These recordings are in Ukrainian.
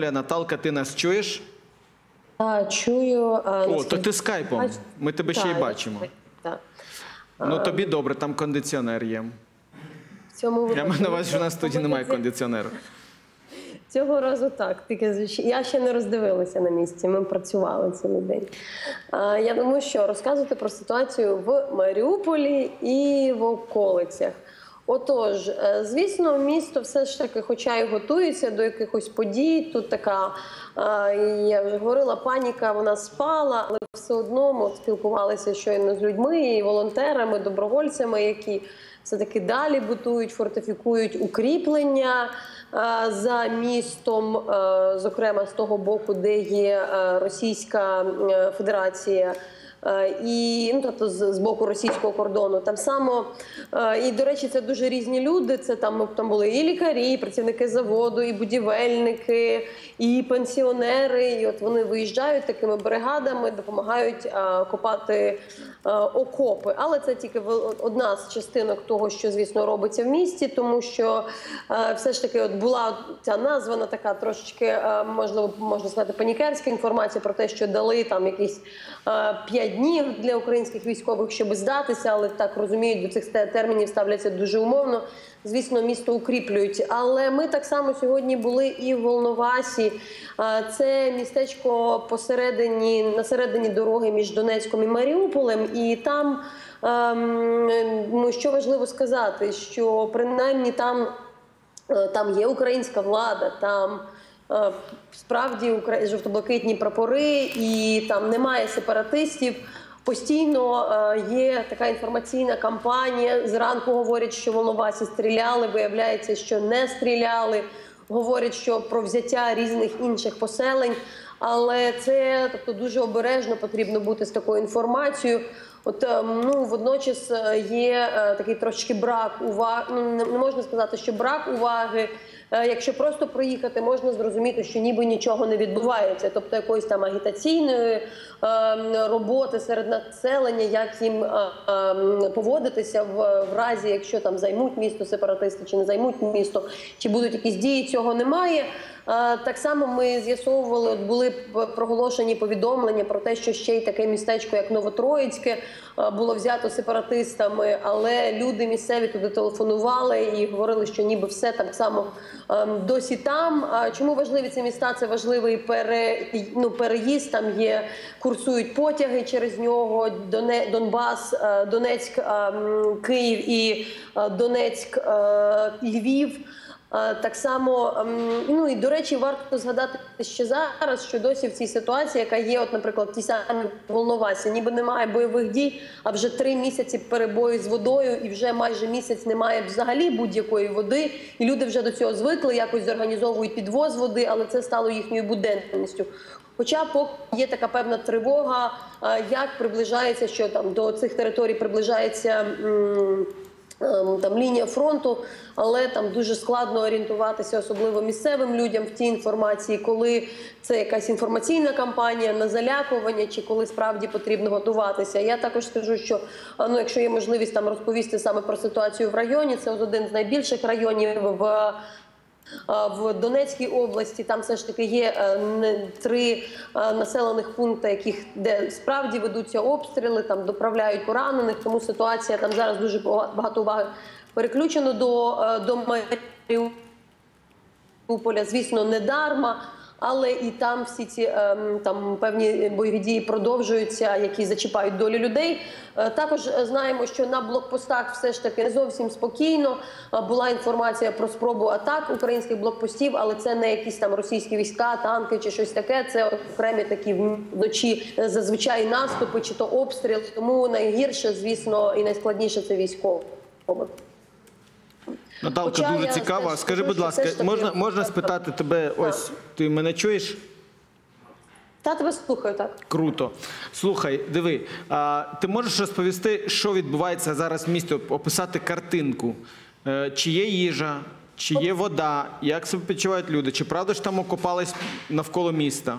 Наталка, ти нас чуєш? Та, чую. а, О, наскільки то ти скайпом. Ми тебе ще й бачимо. Ну тобі добре, там кондиціонер є. В цьому Я маю на увазі, що у нас тоді немає кондиціонеру. Цього разу так. Тільки я ще не роздивилася на місці. Ми працювали цілий день. А, я думаю, що розказувати про ситуацію в Маріуполі і в околицях. Отож, е, звісно, місто все ж таки, хоча й готується до якихось подій. Тут така, е, я вже говорила, паніка, вона спала, але все одно ми спілкувалися щойно з людьми, і волонтерами, добровольцями, які все-таки далі будують, фортифікують укріплення е, за містом, зокрема з того боку, де є Російська Федерація. Е, І ну, тобто з, з боку російського кордону там само е, і до речі, це дуже різні люди. Це там там були і лікарі, і працівники заводу, і будівельники, і пенсіонери. І от вони виїжджають такими бригадами, допомагають е, копати окопи. Але це тільки одна з частинок того, що звісно робиться в місті, тому що е, все ж таки, от була ця названа така трошечки, е, можливо, можна сказати, панікерська інформація про те, що дали там якісь е, п'ять днів для українських військових, щоб здатися, але так розуміють, до цих термінів ставляться дуже умовно. Звісно, місто укріплюють. Але ми так само сьогодні були і в Волновасі. Це містечко посередині на середині дороги між Донецьком і Маріуполем, і там. ем, ну, Що важливо сказати, що принаймні там Е, Там є українська влада, там е, справді жовто-блакитні прапори, і там немає сепаратистів. Постійно е, є така інформаційна кампанія. Зранку говорять, що в Волновасі стріляли. Виявляється, що не стріляли. Говорять, що про взяття різних інших поселень. Але це тобто дуже обережно потрібно бути з такою інформацією. От е, ну водночас е, є такий трошки брак уваги. Ну не можна сказати, що брак уваги. Е, Якщо просто проїхати, можна зрозуміти, що ніби нічого не відбувається, тобто якоїсь там агітаційної е, роботи серед населення, як їм е, е, поводитися в разі, якщо там займуть місто сепаратисти чи не займуть місто, чи будуть якісь дії, цього немає. Е, Так само ми з'ясовували, були проголошені повідомлення про те, що ще й таке містечко, як Новотроїцьке, е, було взято сепаратистами, але люди місцеві туди телефонували і говорили, що ніби все так само ем, досі там. Чому важливі ці міста? Це важливий пере, ну, переїзд. Там є курсують потяги через нього. Донбас, е, Донецьк, ем, Київ і Донецьк, Львів. Е, Так само, ем, ну і до речі, варто згадати ще зараз, що досі в цій ситуації, яка є, от, наприклад, в тій самій Волновасі, ніби немає бойових дій, а вже три місяці перебою з водою, і вже майже місяць немає взагалі будь-якої води. І люди вже до цього звикли, якось зорганізовують підвоз води, але це стало їхньою буденністю. Хоча поки є така певна тривога, е, як приближається, що там до цих територій приближається. м, Там лінія фронту, але там дуже складно орієнтуватися, особливо місцевим людям в тій інформації, коли це якась інформаційна кампанія на залякування, чи коли справді потрібно готуватися. Я також скажу, що ну, якщо є можливість там розповісти саме про ситуацію в районі, це один з найбільших районів в. В Донецькій області там все ж таки є е, три е, населених пункти, яких де справді ведуться обстріли, там доправляють поранених. Тому ситуація там зараз дуже бага- багато уваги переключено до, е, до Маріуполя. Звісно, не дарма. Але і там всі ці ем, там певні бойові дії продовжуються, які зачіпають долю людей. Е, Також знаємо, що на блокпостах все ж таки не зовсім спокійно. Е, Була інформація про спробу атак українських блокпостів, але це не якісь там російські війська, танки чи щось таке. Це окремі такі вночі е, зазвичай наступи чи то обстріл. Тому найгірше, звісно, і найскладніше це військово. Наталка, Хоча дуже я цікаво. теж Скажи, скажу, будь що ласка, все ж таки- можна, можна спитати тебе? Ось ти мене чуєш? Та тебе слухаю так. Круто. Слухай, диви, а, ти можеш розповісти, що відбувається зараз в місті, Оп- описати картинку? Е, Чи є їжа, чи є вода, як себе почувають люди? Чи правда ж там окопались навколо міста?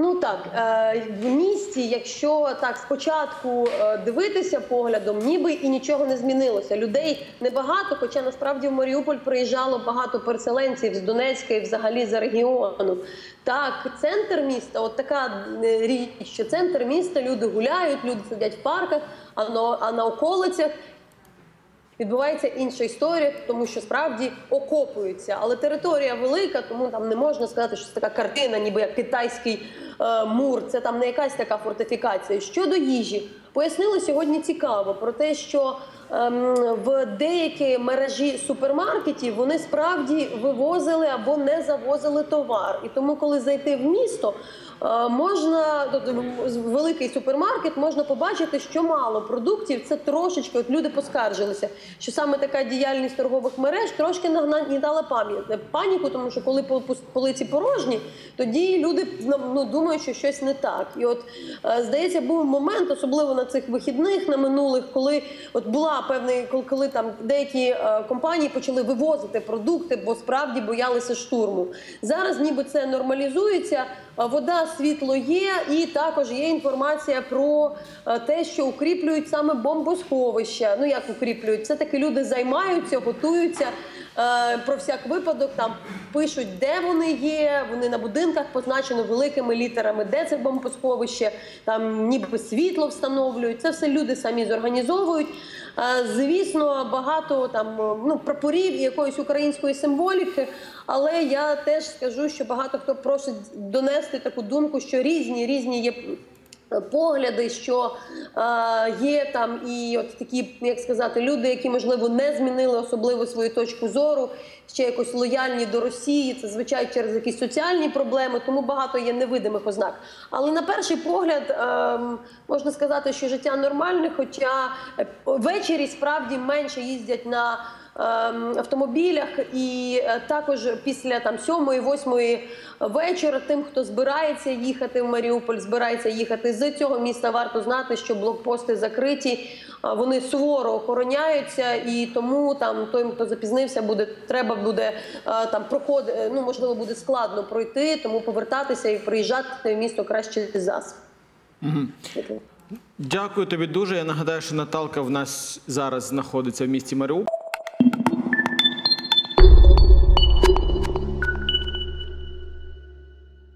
Ну так, е, в місті, якщо так спочатку е, дивитися поглядом, ніби і нічого не змінилося. Людей небагато, хоча насправді в Маріуполь приїжджало багато переселенців з Донецька і взагалі за регіону. Так, центр міста, от така е, річ, що центр міста люди гуляють, люди сидять в парках, а на, а на околицях відбувається інша історія, тому що справді окопуються. Але територія велика, тому там не можна сказати, що це така картина, ніби як китайський мур. Це там не якась така фортифікація. Щодо їжі, пояснили сьогодні цікаво про те, що ем, в деякі мережі супермаркетів вони справді вивозили або не завозили товар. І тому, коли зайти в місто. Е, Можна тобто, великий супермаркет, можна побачити, що мало продуктів. Це трошечки. От люди поскаржилися, що саме така діяльність торгових мереж трошки нагнітала пам'ять паніку, тому що коли пол- полиці порожні, тоді люди ну, думають, що щось не так. І от е, здається, був момент, особливо на цих вихідних, на минулих, коли от була певний, коли, там деякі е, компанії почали вивозити продукти, бо справді боялися штурму. Зараз ніби це нормалізується. Вода, світло є, і також є інформація про е, те, що укріплюють саме бомбосховища. Ну як укріплюють? Це таки люди займаються, готуються. Е, Про всяк випадок там пишуть, де вони є. Вони на будинках позначено великими літерами, де це бомбосховище, там ніби світло встановлюють. Це все люди самі зорганізовують. Е, Звісно, багато там ну прапорів і якоїсь української символіки. Але я теж скажу, що багато хто просить донести таку думку, що різні різні є. Погляди, що е, є там і от такі, як сказати, люди, які можливо не змінили особливо свою точку зору, ще якось лояльні до Росії. Це звичайно через якісь соціальні проблеми, тому багато є невидимих ознак. Але на перший погляд ем, можна сказати, що життя нормальне, хоча е, ввечері справді менше їздять на автомобілях, і е, також після там сьомої, восьмої вечора, тим, хто збирається їхати в Маріуполь, збирається їхати з цього міста, варто знати, що блокпости закриті, вони суворо охороняються, і тому там той, хто запізнився, буде треба буде е, там проход, е, ну можливо, буде складно пройти, тому повертатися і приїжджати в місто краще зас. Дякую тобі дуже. Я нагадаю, що Наталка в нас зараз знаходиться в місті Маріуполь.